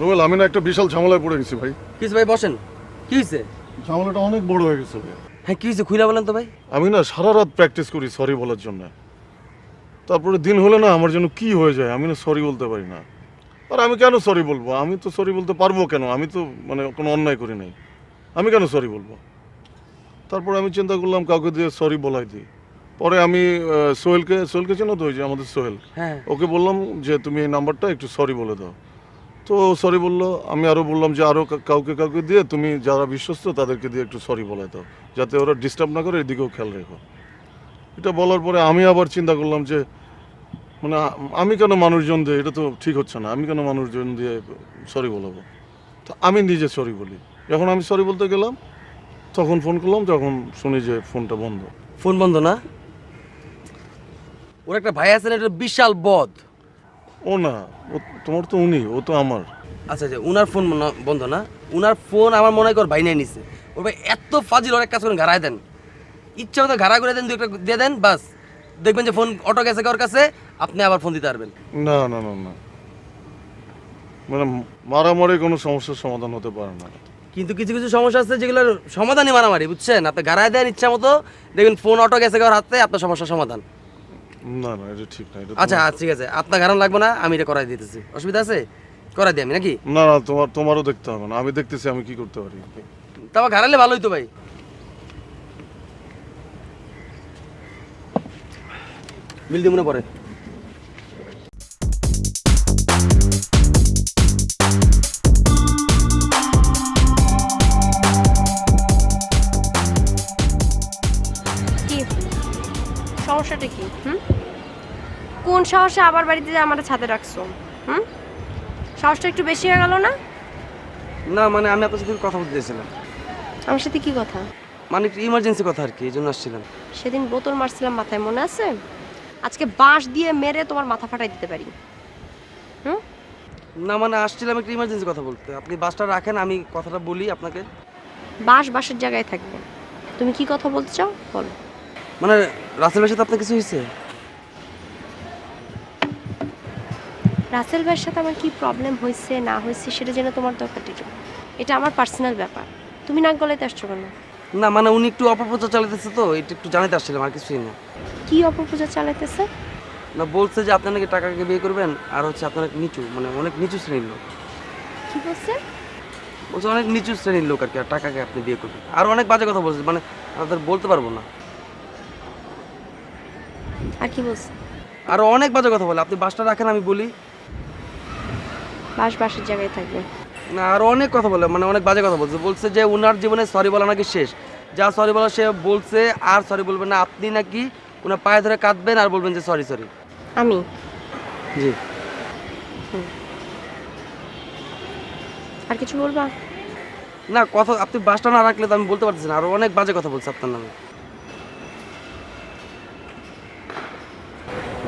রুবেল আমি না একটা বিশাল ঝামেলায় পড়ে গেছি ভাই। কিছু ভাই বসেন। কি হয়েছে? ঝামেলাটা অনেক বড় হয়ে গেছে ভাই। হ্যাঁ কি হয়েছে খুলে বলেন তো ভাই। আমি না সারা রাত প্র্যাকটিস করি সরি বলার জন্য। তারপরে দিন হলে না আমার জন্য কি হয়ে যায় আমি না সরি বলতে পারি না। আর আমি কেন সরি বলব? আমি তো সরি বলতে পারব কেন? আমি তো মানে কোনো অন্যায় করি নাই। আমি কেন সরি বলব? তারপরে আমি চিন্তা করলাম কাউকে দিয়ে সরি বলাই দিই পরে আমি সোহেলকে সোহেলকে চেনো তো ওই যে আমাদের সোহেল? হ্যাঁ। ওকে বললাম যে তুমি এই নাম্বারটা একটু সরি বলে দাও। তো সরি বলল, আমি আরও বললাম যে আরও কাউকে কাউকে দিয়ে তুমি যারা বিশ্বস্ত তাদেরকে দিয়ে একটু সরি বলে দাও, যাতে ওরা ডিস্টার্ব না করে এদিকেও খেয়াল রেখো। এটা বলার পরে আমি আবার চিন্তা করলাম যে মানে আমি কেন মানুষজন দিয়ে, এটা তো ঠিক হচ্ছে না, আমি কেন মানুষজন দিয়ে সরি বলাবো? তো আমি নিজে সরি বলি। যখন আমি সরি বলতে গেলাম, তখন ফোন করলাম তখন শুনি যে ফোনটা বন্ধ। ফোন বন্ধ না? ওর একটা ভাই আছে না, এটা বিশাল বদ। ও না ও তোমার তো উনি ও তো আমার। আচ্ছা আচ্ছা উনার ফোন বন্ধ না? উনার ফোন আমার মনে হয় ওর ভাই নিয়ে নিছে। ওর ভাই এত ফাজিল এক কাজ করেন ঘাড়ায় দেন। ইচ্ছা মতো ঘাড়া করে দেন দু একটা দিয়ে দেন বাস। দেখবেন যে ফোন অটো গেছে ওর কাছে আপনি আবার ফোন দিতে পারবেন। না না না না। মানে মারামারি কোনো সমস্যার সমাধান হতে পারে না। কিন্তু কিছু কিছু সমস্যা আছে যেগুলোর সমাধানই মারামারি বুঝছেন? আপনি গাড়ায় দেন ইচ্ছা মতো দেখবেন ফোন অটো গেছে ওর হাতে আপনার সমস্যার সমাধান। না না এটা ঠিক না এটা আচ্ছা ঠিক আছে। আপনার গাড়ান লাগবে না আমি এটা করাই দিতেছি। অসুবিধা আছে? করাই দিই আমি নাকি? না না তোমার তোমারও দেখতে হবে না। আমি দেখতেছি আমি কি করতে পারি? তারপর ঘাড়ালে ভালো হইতো ভাই। বিল মনে পড়ে সমস্যাটা কি? হুম? কোন সাহসে আবার বাড়িতে যে আমার ছাদে রাখছো? হুম? সাহসটা একটু বেশি হয়ে গেল না? না মানে আমি আপনার সাথে কথা বলতে চাইছিলাম। আমার সাথে কি কথা? মানে একটু ইমার্জেন্সি কথা আর কি এই জন্য আসছিলাম। সেদিন বোতল মারছিলাম মাথায় মনে আছে? আজকে বাঁশ দিয়ে মেরে তোমার মাথা ফাটাই দিতে পারি। হুম? না মানে আসছিলাম একটু ইমার্জেন্সি কথা বলতে। আপনি বাসটা রাখেন আমি কথাটা বলি আপনাকে। বাঁশ বাসের জায়গায় থাকবে। তুমি কি কথা বলতে চাও? বলো। মানে রাসেল ভাইয়ের সাথে আপনার কিছু হয়েছে? রাসেল ভাইয়ের সাথে আমার কি প্রবলেম হয়েছে না হয়েছে সেটা জেনে তোমার দরকার কি? এটা আমার পার্সোনাল ব্যাপার। তুমি নাক গলাইতে আসছো কেন? না মানে উনি একটু অপপ্রচার চালাতেছে তো এটা একটু জানাতে আসছিলাম আর কিছুই না। কি অপপ্রচার চালাইতেছে? না বলছে যে আপনার নাকি টাকাকে বিয়ে করবেন আর হচ্ছে আপনার নিচু মানে অনেক নিচু শ্রেণির লোক। কি বলছে? বলছে অনেক নিচু শ্রেণির লোক আর কি আর টাকাকে আপনি বিয়ে করবেন। আর অনেক বাজে কথা বলছে মানে আপনাদের বলতে পারব না। আর কি বলছে? আর অনেক বাজে কথা বলে আপনি বাসটা রাখেন আমি বলি। বাঁশ বাঁশের জায়গায় থাকবে। না আর অনেক কথা বলে মানে অনেক বাজে কথা বলছে। বলছে যে ওনার জীবনে সরি বলা নাকি শেষ। যা সরি বলা সে বলছে আর সরি বলবেন না। আপনি নাকি ওনার পায়ে ধরে কাঁদবেন আর বলবেন যে সরি সরি আমি? জি। আর কিছু বলবা? না কথা আপনি বাসটা না রাখলে তো আমি বলতে পারতেছি না। আর অনেক বাজে কথা বলছে আপনার নামে।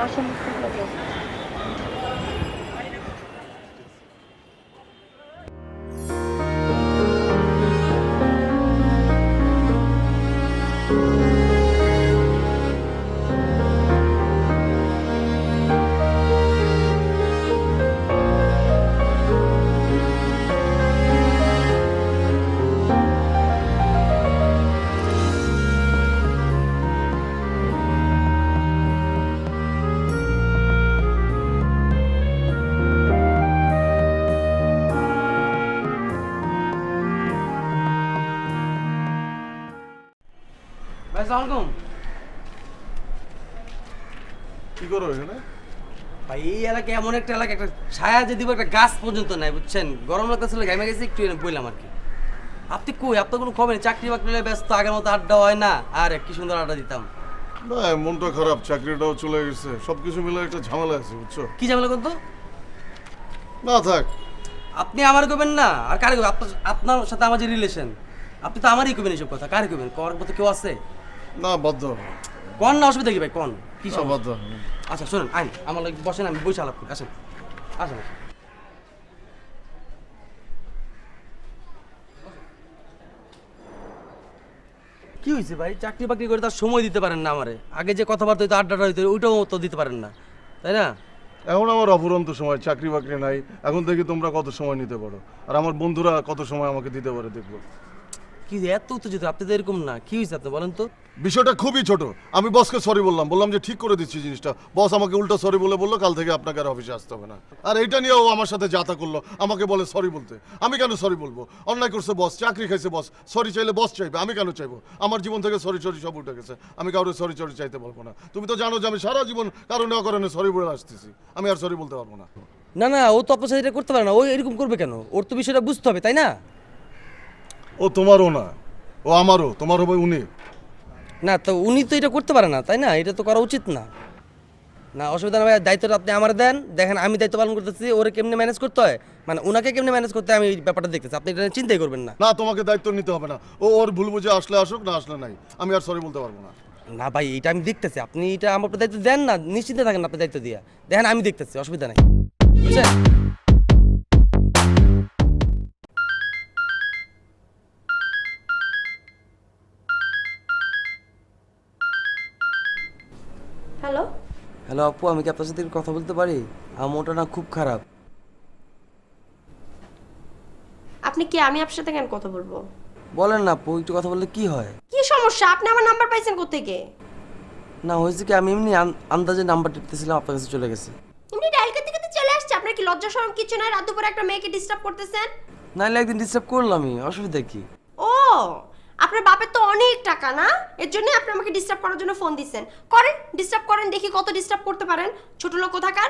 ভাই কি করো এখানে? ভাই এই এলাকা এমন একটা এলাকা একটা ছায়া যে দিব একটা গাছ পর্যন্ত নাই বুঝছেন? গরম লাগতেছিল ঘামে গেছে একটু বললাম আর কি। আপনি কই? আপনার কোনো খবর নেই? চাকরি বাকরি ব্যস্ত আগের মতো আড্ডা হয় না? আর কি সুন্দর আড্ডা দিতাম। না মনটা খারাপ চাকরিটাও চলে গেছে। সব কিছু মিলে একটা ঝামেলা আছে বুঝছ? কি ঝামেলা করতো না থাক। আপনি আমার কবেন না? আর কারে আপনার সাথে আমার যে রিলেশন আপনি তো আমারই কবেন এইসব কথা কারে কবেন করার মতো কেউ আছে? না বাধ্য কন না অসুবিধা কি ভাই? কন? কি সমস্যা? বাধ্য আচ্ছা শোনেন আইন। আমার লাগে বসেন আমি বসে আলাপ করি। আসেন। আসেন কি হয়েছে ভাই? চাকরি বাকরি করে তার সময় দিতে পারেন না আমারে। আগে যে কথাবার্তা হইতো আড্ডাটা হইতো ওইটাও তো দিতে পারেন না। তাই না? এখন আমার অফুরন্ত সময় চাকরি বাকরি নাই। এখন দেখি তোমরা কত সময় নিতে পারো। আর আমার বন্ধুরা কত সময় আমাকে দিতে পারে দেখব। কি এত উত্তেজিত? আপনি তো এরকম না। কি হয়েছে আপনি বলেন তো? বিষয়টা খুবই ছোট। আমি বসকে সরি বললাম। বললাম যে ঠিক করে দিচ্ছি জিনিসটা। বস আমাকে উল্টো সরি বলে বলল কাল থেকে আপনাকে আর অফিসে আসতে হবে না। আর এটা নিয়ে ও আমার সাথে যাতা করল। আমাকে বলে সরি বলতে। আমি কেন সরি বলব? অন্যায় করছে বস চাকরি খাইছে বস সরি চাইলে বস চাইবে আমি কেন চাইব? আমার জীবন থেকে সরি সরি সব উঠে গেছে। আমি কারোর সরি সরি চাইতে পারব না। তুমি তো জানো যে আমি সারা জীবন কারণে অকারণে সরি বলে আসতেছি। আমি আর সরি বলতে পারব না। না না ও তো আপনার সাথে এটা করতে পারে না। ও এরকম করবে কেন? ওর তো বিষয়টা বুঝতে হবে তাই না? ও তোমারও না ও আমারও তোমার হবে উনি। না তো উনি তো এটা করতে পারে না তাই না? এটা তো করা উচিত না। না অসুবিধা না ভাই দায়িত্বটা আপনি আমার দেন। দেখেন আমি দায়িত্ব পালন করতেছি ওরে কেমনে ম্যানেজ করতে হয়? মানে ওনাকে কেমনে ম্যানেজ করতে হয় আমি এই ব্যাপারটা দেখতেছি। আপনি এটা নিয়ে চিন্তাই করবেন না। না তোমাকে দায়িত্ব নিতে হবে না। ও ওর ভুল বুঝে আসলে আসুক না আসলে নাই। আমি আর সরি বলতে পারব না। না ভাই এটা আমি দেখতেছি। আপনি এটা আমার উপর দায়িত্ব দেন না নিশ্চিন্তে থাকেন আপনি দায়িত্ব দিয়া। দেখেন আমি দেখতেছি অসুবিধা নাই। বুঝছেন? হ্যালো? হ্যালো আপু আমি কি আপনার সাথে কথা বলতে পারি? আমার মনটা না খুব খারাপ। আপনি কি আমি আপনার সাথে কেন কথা বলব? বলেন না আপু একটু কথা বললে কি হয়? কি সমস্যা? আপনি আমার নাম্বার পাইছেন কোথেকে না হয়েছে কি আমি এমনি আন- আন্দাজে নাম্বার টিপতেছিলাম আপনার কাছে চলে গেছে। এমনি ডায়াল করতে করতে চলে আসছে আপনার কি লজ্জা শরম কিছু নাই? রাত দুপুরে একটা মেয়েকে ডিস্টার্ব করতেছেন? নাহলে একদিন ডিস্টার্ব করলামই অসুবিধা কি? ও! আপনার বাপের তো অনেক টাকা না? এর জন্য আপনি আমাকে ডিস্টার্ব করার জন্য ফোন দিচ্ছেন। করেন ডিস্টার্ব করেন দেখি কত ডিস্টার্ব করতে পারেন। ছোট লোক কোথাকার?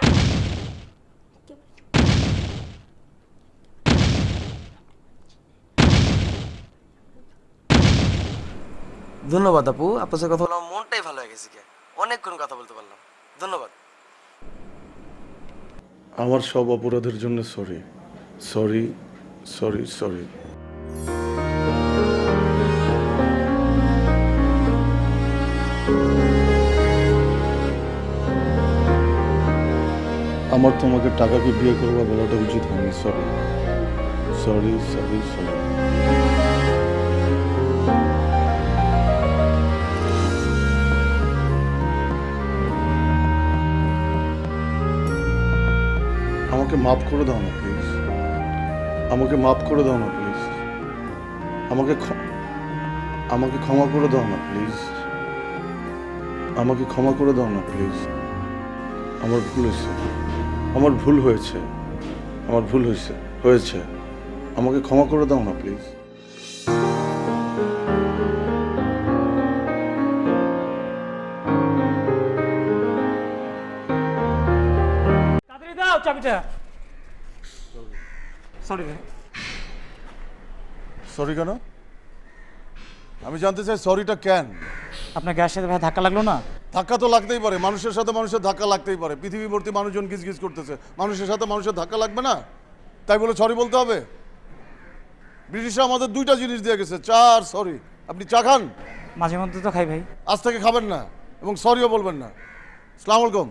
ধন্যবাদ আপু আপনার সাথে কথা বলে আমার মনটাই ভালো হয়ে গেছে কে অনেকক্ষণ কথা বলতে পারলাম। ধন্যবাদ। আমার সব অপরাধের জন্য সরি সরি সরি সরি আমার তোমাকে টাকাকে বিয়ে করবা বলাটা উচিত হয়নি সরি সরি সরি সরি আমাকে মাফ করে দাও না প্লিজ আমাকে মাফ করে দাও না প্লিজ আমাকে আমাকে ক্ষমা করে দাও না প্লিজ আমাকে ক্ষমা করে দাও না প্লিজ আমার ভুল হয়েছে। আমার ভুল হয়েছে। আমার ভুল হয়েছে। হয়েছে। আমাকে ক্ষমা করে দাও না প্লিজ তাড়াতাড়ি দাও চাবিটা। সরি সরি কেন? আমি জানতে চাই সরিটা কেন? আপনার গ্যাসের সাথে ভাই ধাক্কা লাগল না? ধাক্কা তো লাগতেই পারে মানুষের সাথে মানুষের ধাক্কা লাগতেই পারে। পৃথিবীবর্তী মানুষজন গিজ গিজ করতেছে মানুষের সাথে মানুষের ধাক্কা লাগবে না? তাই বলে সরি বলতে হবে? ব্রিটিশরা আমাদের দুইটা জিনিস দিয়ে গেছে চা আর সরি আপনি চা খান? মাঝে মধ্যে তো খাই ভাই। আজ থেকে খাবেন না এবং সরিও বলবেন না। সালাম আলাইকুম।